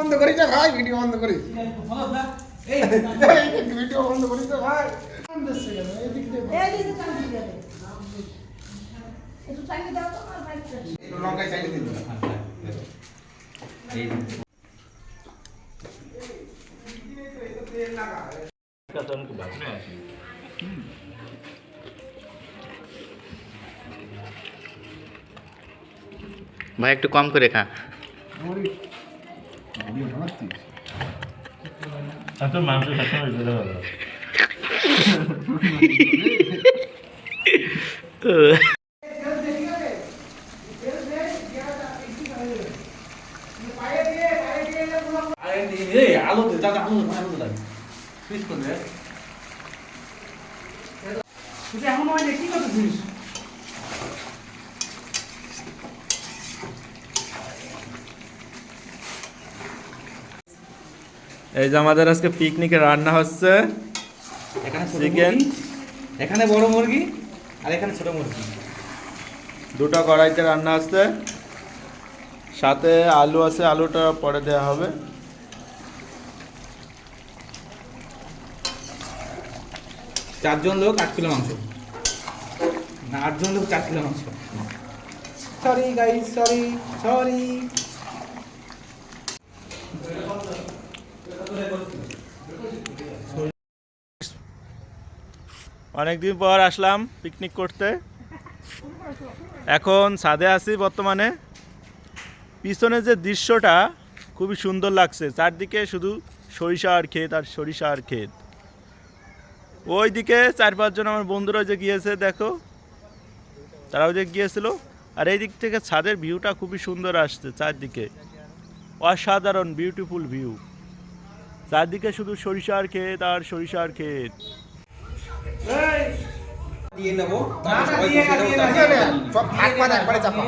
বন্ধ করিস না ভাই ভিডিও বন্ধ করিস। ভিডিও বন্ধ করিস না ভাই। ভাই একটু কম করে খা। মাংস সবসময় এই আলো দে দাদা আলো আলো দে প্লিজ কি করতেছিস? এই যে আমাদের আজকে পিকনিকে রান্না হচ্ছে। এখানে. মুরগি, এখানে বড় মুরগি আর এখানে ছোট মুরগি। দুটো কড়াইতে রান্না হচ্ছে। সাথে আলু আছে আলুটা পরে দেওয়া হবে। চারজন লোক আট কিলো মাংস। না আটজন লোক চার কিলো মাংস। সরি গাইস সরি সরি অনেকদিন পর আসলাম পিকনিক করতে। এখন ছাদে আছি বর্তমানে। পিছনে যে দৃশ্যটা খুবই সুন্দর লাগছে। চারদিকে শুধু সরিষা আর ক্ষেত আর সরিষা আর ক্ষেত। ওইদিকে চার পাঁচজন আমার বন্ধুরা যে গিয়েছে, দেখো। তারাও যে গিয়েছিল। আর এই দিক থেকে ছাদের ভিউটা খুবই সুন্দর আসছে চারদিকে। অসাধারণ বিউটিফুল ভিউ চারদিকে শুধু সরিষার ক্ষেত আর সরিষার ক্ষেত। দিয়ে নেব। সব ভাগ ভাগ একবারে চাপা।